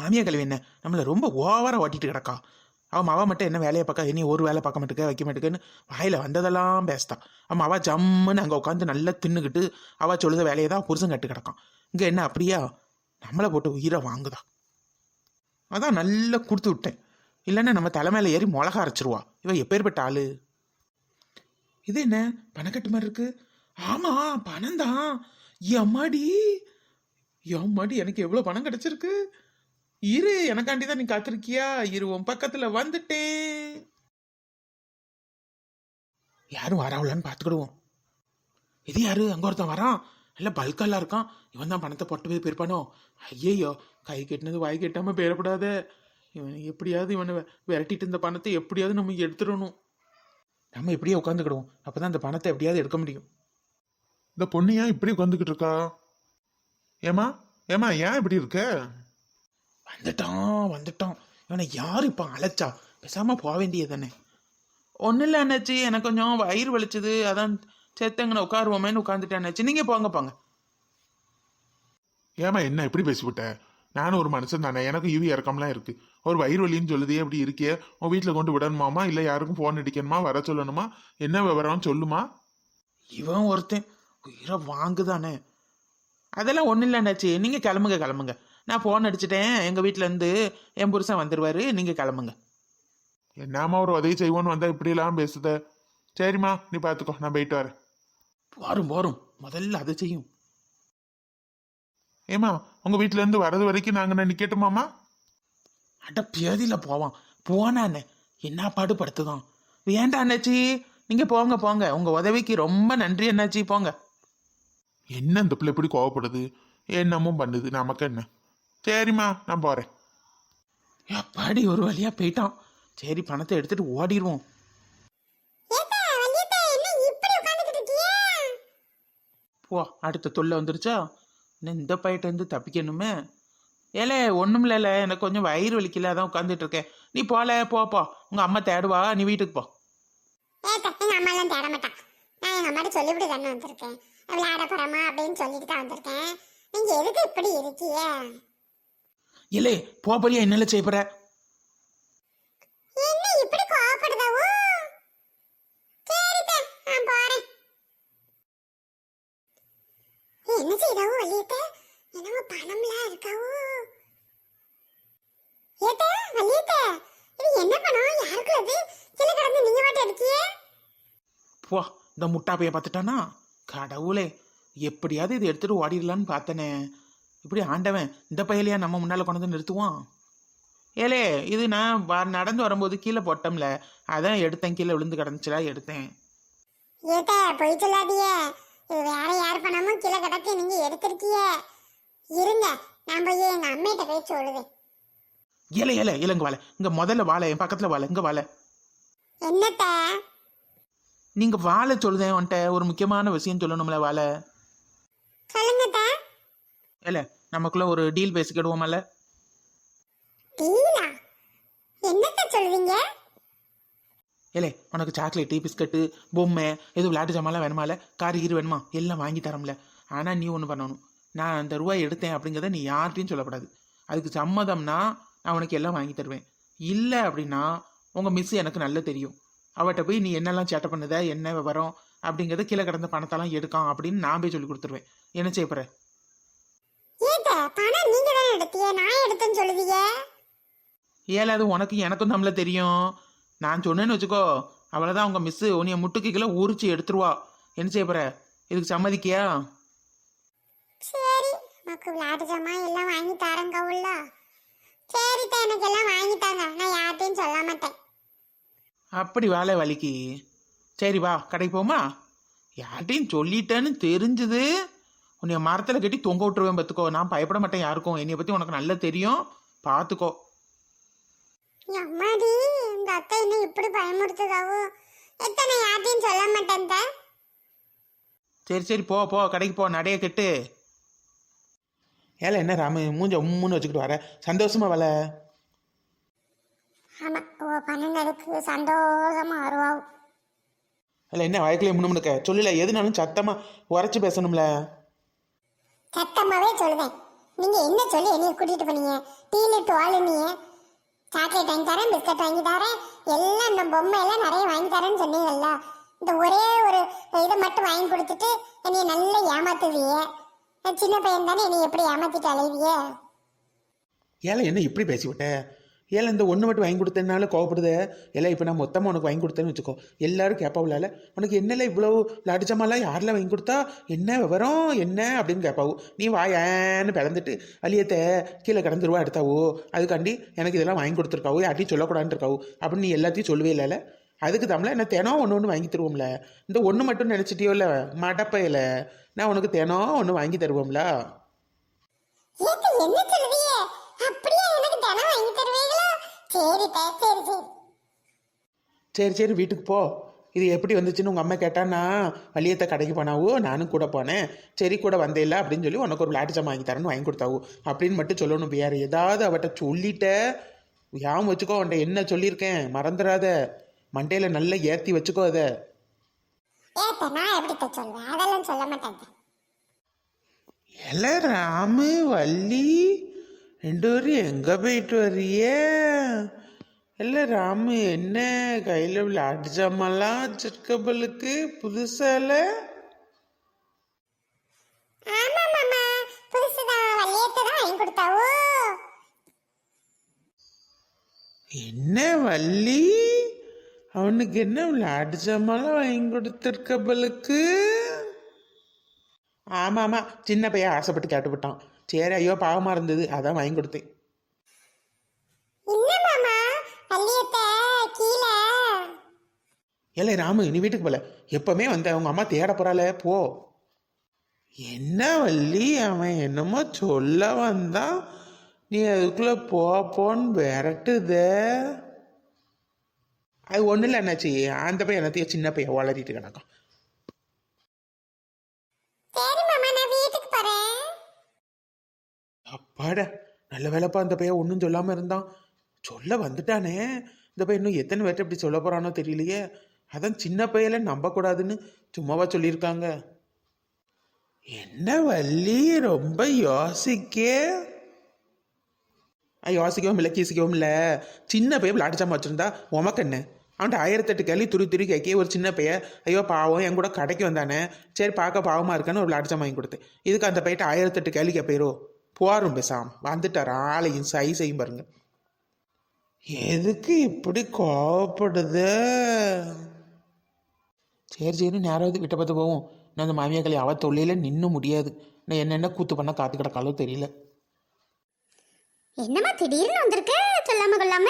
மாமியா கல்வி என்ன? நம்மளை ரொம்ப ஓவராக ஓட்டிட்டு கிடக்கா. அவன் மாவா மட்டும் என்ன வேலையை பார்க்க இனி ஒரு வேலை பார்க்க மாட்டேக்க வைக்க மாட்டேக்குன்னு வாயில் வந்ததெல்லாம் பேசிட்டா. அவன் அவள் ஜம்முன்னு அங்கே உட்காந்து நல்லா தின்னுக்கிட்டு அவள் சொல்லுத வேலையை தான் புருஷன் கட்டு கிடக்கான். இங்கே என்ன அப்படியா? நம்மளை போட்டு உயிரை வாங்குதா? அதான் நல்லா கொடுத்து விட்டேன். இல்லைன்னா நம்ம தலைமையில் ஏறி மிளகா அரைச்சிருவா. இவன் எப்பேற்பட்ட ஆள்? இது என்ன? பணக்கட்டு மாதிரி இருக்கு? ஆமாம் பணம் தான் எம்மாடி? எம்மாடி எனக்கு எவ்வளோ பணம் கிடச்சிருக்கு? இரு எனக்காண்டி தான் நீ காத்திருக்கியா? இரு உன் பக்கத்துல வந்துட்டேன் யாரும் வராவலான்னு பார்த்துக்கிடுவோம் இது யாரு? அங்க ஒருத்தன் வரான். இல்ல பல்கெல்லாம் இருக்கான். இவன் தான் பணத்தை போட்டு போய் போயிருப்பானோ? ஐயையோ கை கெட்டினது வாய் கெட்டாம போயிடக்கூடாத. இவன் எப்படியாவது இவனை விரட்டிட்டு இந்த பணத்தை எப்படியாவது நம்ம எடுத்துடணும். நம்ம இப்படியே உட்காந்துக்கிடுவோம் அப்பதான் அந்த பணத்தை எப்படியாவது எடுக்க முடியும். இந்த பொண்ணு ஏன் இப்படி உட்காந்துக்கிட்டு இருக்கா? ஏமா ஏமா ஏன் இப்படி இருக்க? வந்துட்டான் வந்துட்டான். இவனை யார் இப்போ அழைச்சா? பேசாம போக வேண்டியது தானே ஒன்றும் இல்லை அண்ணாச்சி எனக்கு கொஞ்சம் வயிறு வலிச்சுது. அதான் செத்தங்கன உட்காருவோமேன்னு உட்காந்துட்டேன் அண்ணாச்சி. நீங்கள் போங்க போங்க. ஏமா என்ன இப்படி பேசிவிட்ட? நானும் ஒரு மனுஷன் தானே. எனக்கு ஈவி இறக்கம்லாம் இருக்கு. ஒரு வயிறு வலின்னு சொல்லுதே அப்படி இருக்கியே. உன் வீட்டில் கொண்டு விடணுமாமா இல்லை யாருக்கும் ஃபோன் அடிக்கணுமா? வர சொல்லணுமா? என்ன விவரம் சொல்லுமா? இவன் ஒருத்தன் உயிரை வாங்குதானே. அதெல்லாம் ஒன்றும் இல்லை அண்ணாச்சி. நீங்கள் கிளம்புங்க கிளம்புங்க. நான் ஃபோன் அடிச்சிட்டேன். எங்கள் வீட்டிலேருந்து என் புருஷன் வந்துடுவார் நீங்கள் கிளம்புங்க. என்னம்மா ஒரு உதவி செய்வோன்னு வந்தா இப்படியெல்லாம் பேசுத. சரிம்மா நீ பார்த்துக்கோ நான் போயிட்டு வரேன். போரும் போரும் முதல்ல அதை செய்யும். ஏமா உங்க வீட்ல இருந்து வரது வரைக்கும் நாங்க நிக்கட்டுமாமா அட பேதியில் போவான். போனானே என்ன? பாடு படுத்துதான் வேண்டாம் அண்ணாச்சி. நீங்கள் போங்க போங்க. உங்கள் உதவிக்கு ரொம்ப நன்றி அண்ணாச்சி. போங்க. என்ன இந்த பிள்ளை இப்படி கோவப்படுது? என்னமும் பண்ணுது? நமக்கு என்ன? சரிம்மா நான் போறேன். எப்பாடி ஒரு வழியா போயிட்டான். சரி பணத்தை எடுத்துட்டு ஓடிடுவோம் போ அடுத்த தொல்லை வந்துருச்சா? இன்னும் இந்த பையிட்ட இருந்து தப்பிக்கணுமே. ஏலே ஒன்றும் இல்லைல்ல எனக்கு கொஞ்சம் வயிறு வலிக்கல அதான் உட்காந்துட்டு இருக்கேன். நீ போல போ போ. உங்கள் அம்மா தேடுவா நீ வீட்டுக்கு போ. ஏத்தா எங்க அம்மா எல்லாம் தேட மாட்டான். நான் எங்க அம்மாட்ட சொல்லிவிட்டு தானே வந்திருக்கேன். விளையாட போறோமா அப்படின்னு சொல்லிட்டு தான் வந்திருக்கேன். நீங்க எதுக்கு இப்படி இருக்கியே? இல்லே போ போறியா என்னல செய்ய போற என்ன செய்தாவோ வள்ளியத்த? என்னமோ பணம்லாம் இருக்காவோ ஏத்தா வள்ளியத்த இது என்ன பணம்? யாருக்கு அது கீழே கிடந்து நீங்க பாட்டு எடுக்கியே? போ இந்த முட்டா பைய பார்த்துட்டானா? கடவுளே எப்படியாவது இதை எடுத்துட்டு ஓடிடலான்னு பார்த்தனே. இப்படி ஆண்டவன் இந்த பையலையா நம்ம முன்னால கொண்டு வந்து நிறுத்துவான்? ஏலே இது நான் நடந்து வரும்போது கீழே போட்டோம்ல அதான் எடுத்தேன் கீழே விழுந்து கிடந்துச்சுடா எடுத்தேன். ஏத்த போய் சொல்லாதியே. இது வேற யார் பணமும் கீழே கிடக்கு நீங்க எடுத்திருக்கியே. இருங்க நான் போய் எங்க அம்மிட்ட போய் சொல்லுவேன். ஏலே ஏலே இல்ல இங்க வாழ இங்க முதல்ல வாழ என் பக்கத்துல வாழ இங்க வாழ என்னத்த? நீங்க வாழ சொல்லுதேன் உன்ட்ட ஒரு முக்கியமான விஷயம் சொல்லணும்ல வாழ சொல்லுங்கத்த ஏல நமக்குள்ள ஒரு டீல் பேசிக்கிடுவோமல்ல டீலா? என்னத்த சொல்றீங்க? ஏலே உனக்கு சாக்லேட்டு பிஸ்கட்டு பொம்மை எதுவும் விளையாட்டு ஜாமான்லாம் வேணுமால கார் கீர் வேணுமா? எல்லாம் வாங்கி தரோம்ல. ஆனால் நீ ஒன்று பண்ணணும். நான் அந்த ரூபாய் எடுத்தேன் அப்படிங்கிறத நீ யார்கிட்டையும் சொல்லக்கூடாது அதுக்கு சம்மதம்னா நான் உனக்கு எல்லாம் வாங்கி தருவேன். இல்லை அப்படின்னா உங்கள் மிஸ் எனக்கு நல்லா தெரியும். அவட்ட போய் நீ என்னெல்லாம் சேட்டை பண்ணுத என்ன விவரம் அப்படிங்கிறத கீழே கிடந்த பணத்தெல்லாம் எடுக்கான் அப்படின்னு நான் போய் சொல்லி கொடுத்துருவேன். என்ன செய்ய ஏத்த பணம் நீங்க தானே எடுத்தியே? நான் எடுத்தேன்னு சொல்லுவீங்க ஏழாவது உனக்கு எனக்கும் நம்மள தெரியும். நான் சொன்னேன்னு வச்சுக்கோ அவ்வளோதான் உங்கள் மிஸ்ஸு உன்னைய முட்டுக்கு கீழே உரிச்சு எடுத்துருவா. என்ன செய்ய போற? இதுக்கு சம்மதிக்கியா? சரி உனக்கு விளையாட்டு ஜாமான் எல்லாம் வாங்கி தரேங்க உள்ள. சரித்த எனக்கு எல்லாம் வாங்கி தாங்க. நான் யார்ட்டையும் சொல்ல மாட்டேன். அப்படி வேலை வலிக்கு. சரி வா கடைக்கு போமா? யார்கிட்டையும் சொல்லிட்டேன்னு தெரிஞ்சுது. உன்னைய மரத்தில் கட்டி தொங்க விட்டுருவேன் பார்த்துக்கோ நான் பயப்பட மாட்டேன் யாருக்கும். என்னைய பற்றி உனக்கு நல்லா தெரியும். பார்த்துக்கோ அம்மாடி உங்க அத்தை என்ன இப்படி பயமுறுத்துதாவோ? எத்தனை யார்ட்டையும் சொல்ல மாட்டேன். சரி சரி போ போ கடைக்கு போ நடைய கெட்டு. ஏல என்ன ராமு? மூஞ்ச உம்முன்னு வச்சுக்கிட்டு வர. சந்தோஷமா வல ஆமா ஓ பன்னெண்டுக்கு சந்தோஷமா வருவாவு. இல்லை என்ன வழக்கிலே முன்னுமுனுக்க சொல்லல எதுனாலும் சத்தமாக உரைச்சி பேசணும்ல. சத்தமாவே சொல்லுவேன். நீங்க என்ன சொல்லி என்னைய கூட்டிட்டு போனீங்க? டீல டோல் நீ சாக்லேட் வாங்கி தரேன் பிஸ்கட் வாங்கி தரேன். எல்லாம் இந்த பொம்மை எல்லாம் நிறைய வாங்கி தரேன்னு சொன்னீங்கல்ல. இந்த ஒரே ஒரு இதை மட்டும் வாங்கி கொடுத்துட்டு என்னைய நல்லா ஏமாத்துவிய. சின்ன பையன் தானே என்னை எப்படி ஏமாத்திட்டு அலைவியே? ஏழை என்ன இப்படி பேசிவிட்டேன் ஏல இந்த ஒன்று மட்டும் வாங்கி கொடுத்தனால கோவப்படுதே. எல்லாம் இப்போ நான் மொத்தமாக உனக்கு வாங்கி கொடுத்தேன்னு வச்சுக்கோ. எல்லாரும் கேட்பாவுல உனக்கு என்னல இவ்வளோ லாடிச்சமாலாம் யாரில் வாங்கி கொடுத்தா? என்ன விவரம்? என்ன? அப்படின்னு கேட்பாவோ நீ வாயேன்னு பிளந்துட்டு அழியத்தை கீழே கடந்துருவா எடுத்தாவோ? அதுக்காண்டி எனக்கு இதெல்லாம் வாங்கி கொடுத்துருக்காவோ? யார்ட்டையும் சொல்லக்கூடாதுன்னு இருக்காவோ? அப்படின்னு நீ எல்லாத்தையும் சொல்லவே இல்லைல்ல அதுக்கு தமிழ என்ன தினம் ஒன்று ஒன்று வாங்கி தருவோம்ல. இந்த ஒன்று மட்டும் நினச்சிட்டியோ இல்லை மடப்பையில? நான் உனக்கு தினம் ஒன்று வாங்கி தருவோம்ல. சரி சரி சரி. சரி சரி வீட்டுக்கு போ. இது எப்படி வந்துச்சுன்னு உங்கள் அம்மா கேட்டான்னா வலியத்தை கடைக்கு போனாவோ நானும் கூட போனேன். சரி கூட வந்தேல்ல அப்படின்னு சொல்லி உனக்கு ஒரு விளையாட்டு ஜாமான் வாங்கி தரேன்னு வாங்கி கொடுத்தாவோ. அப்படின்னு மட்டும் சொல்லணும் வேறு ஏதாவது அவட்ட சொல்லிட்ட. ஞாபகம் வச்சுக்கோ அவன்கிட்ட என்ன சொல்லியிருக்கேன்? மறந்துடாத மண்டையில் நல்லா ஏற்றி வச்சுக்கோ அதை. ஏத்த நான் எப்படி த சொல்லுவேன் அதெல்லாம் சொல்ல மாட்டேன். எல ராமு வள்ளி. ரெண்டு பேரும் எங்கே போயிட்டு வர்றியே இல்லை ராமு என்ன? கையில் விளையாட்டு ஜாமான்லாம் வச்சிருக்கபலுக்கு புதுசால என்ன வள்ளி? அவனுக்கு என்ன விளையாட்டு ஜாமான்லாம் வாங்கி கொடுத்துருக்கபலுக்கு ஆமாம் ஆமாம் சின்ன பையன் ஆசைப்பட்டு கேட்டுவிட்டான். சரி ஐயோ பாவமாக இருந்தது. அதான் வாங்கி கொடுத்தேன். ஏலே ராமு நீ வீட்டுக்கு போல. எப்பவுமே வந்து அவங்க அம்மா தேட போறாளே போ. என்ன வள்ளி அவன் என்னமோ சொல்ல வந்தான் நீ அதுக்குள்ள போ போன்னு விரட்டுதே. அது ஒன்றும் இல்லை என்னாச்சு அந்த பையன் என்னத்தையும் சின்ன பையன் வளரிட்டு கிடக்கும் சரி மாமா நான் வீட்டுக்கு போறேன் வாட நல்ல வேலைப்பா அந்த பையன் ஒன்றும் சொல்லாமல் இருந்தான். சொல்ல வந்துட்டானே. இந்த பையன் இன்னும் எத்தனை பேர்ட்ட இப்படி சொல்ல போறானோ தெரியலையே. அதான் சின்ன பையல நம்பக்கூடாதுன்னு சும்மாவா சொல்லியிருக்காங்க. என்ன வள்ளி ரொம்ப யோசிக்கே. ஆ, யோசிக்கவும் இல்லை கீசிக்கவும் இல்லை. சின்ன பையன் விளையாட்டுச்சாம வச்சுருந்தா உமக்கு அவன்கிட்ட ஆயிரத்தெட்டு கேள்வி துரு துரு கேட்க ஒரு சின்ன பையன் ஐயோ பாவம் என் கூட கடைக்கு வந்தானே. சரி பார்க்க பாவமாக இருக்கான்னு ஒரு விளையாட்டுச்சாம வாங்கி கொடுத்தேன். இதுக்கு அந்த பையிட்ட ஆயிரத்தெட்டு கேள்வி கேட்பீரோ? போரும் பேசாம் வந்துட்டார். ஆளையும் சை செய்யும் பாருங்க. எதுக்கு இப்படி கோவப்படுது? சரி சரி நேராவது விட்ட பார்த்து போவோம். நான் அந்த மாமியாக்களை அவ தொல்லையில நின்று முடியாது. நான் என்னென்ன கூத்து பண்ண காத்து கிடக்காலோ தெரியல. என்னம்மா திடீர்னு வந்திருக்க? சொல்லாம கொள்ளாம?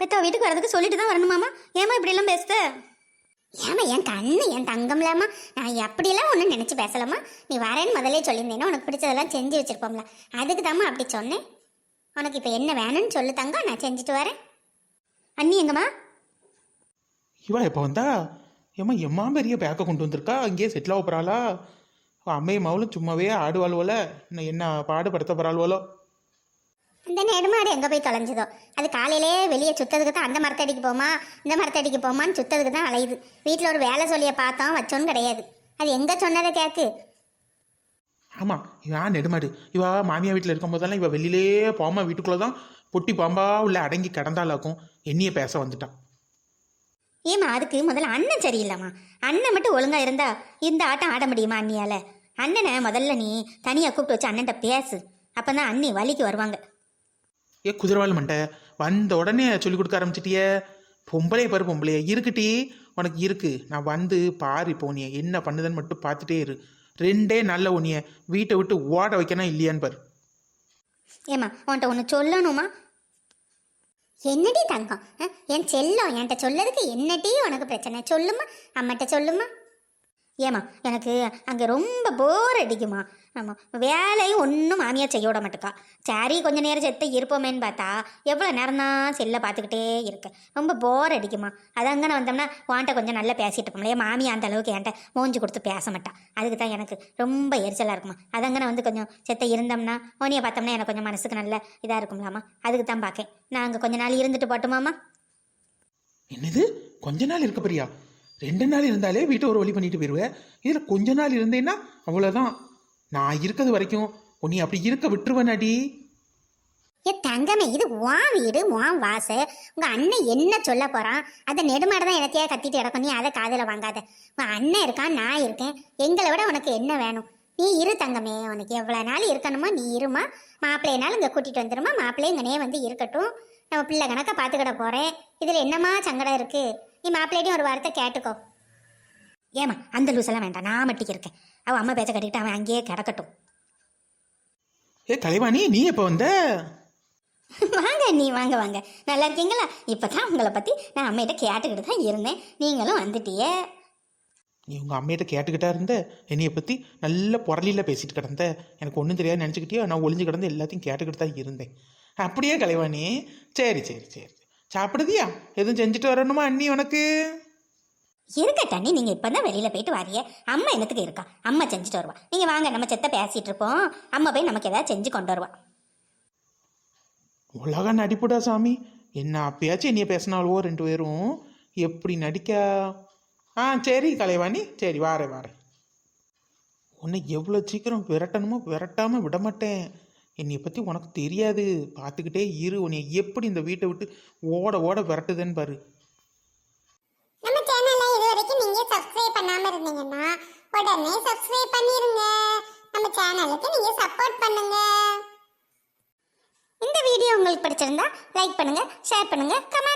பெத்தவ வீட்டுக்கு வரதுக்கு சொல்லிட்டு தான் வரணுமாமா ஏமா இப்படி எல்லாம் பேசுத? ஏமா என் கண்ணு என் தங்கம்லாமா நான் எப்படிலாம் ஒன்றும் நினச்சி பேசலாமா நீ வரேன்னு முதல்ல சொல்லியிருந்தேன்னா உனக்கு பிடிச்சதெல்லாம் செஞ்சு வச்சுருப்போம்ல. அதுக்கு தாம்மா அப்படி சொன்னேன். உனக்கு இப்போ என்ன வேணும்னு சொல்லு தங்கம் நான் செஞ்சுட்டு வரேன். அண்ணி எங்கம்மா? இவா எப்போ வந்தா? ஏம்மா எம்மா பெரிய பேக்கை கொண்டு வந்திருக்கா? அங்கேயே செட்டில் ஆக போகிறாளா அம்மையும் மாவளும் சும்மாவே ஆடுவாள்வோல. இன்னும் என்ன பாடுபடுத்த போகிறாள்வோலோ அந்த நெடுமாடு எங்கே போய் தொலைஞ்சதோ? அது காலையிலே வெளியே சுத்ததுக்கு தான் அந்த மரத்தடிக்கு போமா இந்த மரத்தடிக்கு போமான்னு சுத்ததுக்கு தான் அலையுது. வீட்டில் ஒரு வேலை சொல்லிய பார்த்தோம் வச்சோன்னு கிடையாது. அது எங்கே சொன்னதை கேட்கு ஆமாம் இவன் நெடுமாடு. இவா மாமியா வீட்டில் இருக்கும் போதெல்லாம் இவ வெளியிலே போமா வீட்டுக்குள்ளே தான் பொட்டி பாம்பா உள்ள அடங்கி கிடந்தாலாக்கும் என்னைய பேச வந்துட்டான் ஏமா அதுக்கு முதல்ல அண்ணன் சரியில்லைம்மா. அண்ணன் மட்டும் ஒழுங்கா இருந்தா இந்த ஆட்டம் ஆட முடியுமா அண்ணியால? அண்ணனை முதல்ல நீ தனியா கூப்பிட்டு வச்சு அண்ணன்ட்ட பேசு. அப்பதான் அண்ணி வலிக்கு வருவாங்க. ஏ குதிரவாள் மண்டை வந்த உடனே சொல்லி கொடுக்க ஆரம்பிச்சிட்டியே. பொம்பளைய பாரு பொம்பளைய இருக்குட்டி. உனக்கு இருக்கு. நான் வந்து பாரு இப்போ உன்னைய என்ன பண்ணுதுன்னு மட்டும் பார்த்துட்டே இரு. ரெண்டே நல்ல உனிய வீட்டை விட்டு ஓட வைக்கணும் இல்லையான்னு பாரு. ஏமா உன்கிட்ட ஒன்று சொல்லணுமா? என்னடி தங்கம்? என் செல்லம் என்கிட்ட சொல்லதுக்கு என்னடி உனக்கு பிரச்சனை? சொல்லுமா அம்மாட்ட சொல்லுமா? ஏமா எனக்கு அங்கே ரொம்ப போர் அடிக்குமா ஆமாம் வேலையும் ஒன்றும் மாமியார் செய்ய விட மாட்டேக்கா. சரி கொஞ்ச நேரம் செத்த இருப்போமேன்னு பார்த்தா எவ்வளோ நேரம் தான் செல்லை பார்த்துக்கிட்டே இருக்கேன் ரொம்ப போர் அடிக்குமா அது அங்கே வந்தோம்னா வான்ட்ட கொஞ்சம் நல்லா பேசிகிட்டு இருப்போம்ல. என் மாமி அந்த அளவுக்கு என்கிட்ட மூஞ்சி கொடுத்து பேச மாட்டான் அதுக்கு தான் எனக்கு ரொம்ப எரிச்சலாக இருக்குமா அது அங்கே வந்து கொஞ்சம் செத்த இருந்தோம்னா ஓனியை பார்த்தோம்னா எனக்கு கொஞ்சம் மனசுக்கு நல்ல இதாக இருக்கும்லாமா அதுக்கு தான் பார்க்கேன். நான் அங்கே கொஞ்ச நாள் இருந்துட்டு போட்டுமாமா என்னது? கொஞ்ச நாள் இருக்க பிரியா ரெண்டு நாள் இருந்தாலே வீட்டை ஒரு வழி பண்ணிட்டு போயிடுவேன் இதில் கொஞ்ச நாள் இருந்தேன்னா அவ்வளோதான் நான் இருக்கிறது வரைக்கும் உன்னை அப்படி இருக்க விட்டுருவனாடி ஏ தங்கமே இது உன் வீடு உன் வாசு. உங்கள் அண்ணன் என்ன சொல்ல போகிறான் அதை நெடுமாடு தான் எனத்தையா கத்திட்டு கிடக்கும். நீ அதை காதில் வாங்காத. உங்கள் அண்ணன் இருக்கான் நான் இருக்கேன். எங்களை விட உனக்கு என்ன வேணும்? நீ இரு தங்கமே உனக்கு எவ்வளவு நாள் இருக்கணுமோ நீ இருமா. மாப்பிள்ளைனாலும் இங்க கூட்டிட்டு வந்துருமா. மாப்பிள்ளையும் இங்கனே வந்து இருக்கட்டும். நம்ம பிள்ளை கணக்க பாத்துக்கிட போறேன். இதுல என்னமா சங்கடம் இருக்கு? நீ மாப்பிள்ளையும் ஒரு வார்த்தை கேட்டுக்கோ. ஏமா அந்த லூஸ் எல்லாம் வேண்டாம். நான் மட்டும் இருக்கேன். அவன் அம்மா பேச்ச கட்டிக்கிட்டு அவன் அங்கேயே கிடக்கட்டும். ஏ கலைவாணி நீ எப்போ வந்த? வாங்க நீ வாங்க வாங்க. நல்லா இருக்கீங்களா? இப்பதான் உங்களை பத்தி நான் அம்மையிட்ட கேட்டுக்கிட்டு தான் இருந்தேன். நீங்களும் வந்துட்டியே. நீ உங்கள் அம்மையிட்ட கேட்டுக்கிட்டா இருந்த என்னைய பற்றி நல்ல புரளியில் பேசிட்டு கிடந்த. எனக்கு ஒன்றும் தெரியாது நினச்சிக்கிட்டியோ? நான் ஒளிஞ்சு கிடந்து எல்லாத்தையும் கேட்டுக்கிட்டு தான் இருந்தேன். அப்படியே கலைவாணி? சரி சரி சரி சாப்பிடுதியா? எதுவும் செஞ்சுட்டு வரணுமா அண்ணி உனக்கு? இருக்க நீ நீங்க இப்பதான் வெளியில போயிட்டு வாரிய அம்மா என்னத்துக்கு இருக்கா? அம்மா செஞ்சுட்டு வருவா. நீங்க வாங்க நம்ம செத்த பேசிட்டு இருப்போம். அம்மா போய் நமக்கு ஏதாவது செஞ்சு கொண்டு வருவா. உலக நடிப்புடா சாமி. என்ன அப்பயாச்சும் என்னைய பேசினாலோ ரெண்டு பேரும்? எப்படி நடிக்க? ஆ சரி கலைவாணி சரி வாரேன் வாரேன். உன்னை எவ்வளோ சீக்கிரம் விரட்டணுமோ விரட்டாமல் விட மாட்டேன் என்னைய பற்றி உனக்கு தெரியாது. பார்த்துக்கிட்டே இரு. உன்னை எப்படி இந்த வீட்டை விட்டு ஓட ஓட விரட்டுதுன்னு பாரு. நம்ம சேனலை இது வரைக்கும் நீங்க சப்ஸ்கிரைப் பண்ணாம இருந்தீங்கன்னா உடனே சப்ஸ்கிரைப் பண்ணிருங்க. நம்ம சேனலுக்கு நீங்கள் சப்போர்ட் பண்ணுங்க. இந்த வீடியோ உங்களுக்கு பிடிச்சிருந்தா லைக் பண்ணுங்க ஷேர் பண்ணுங்க கமெண்ட்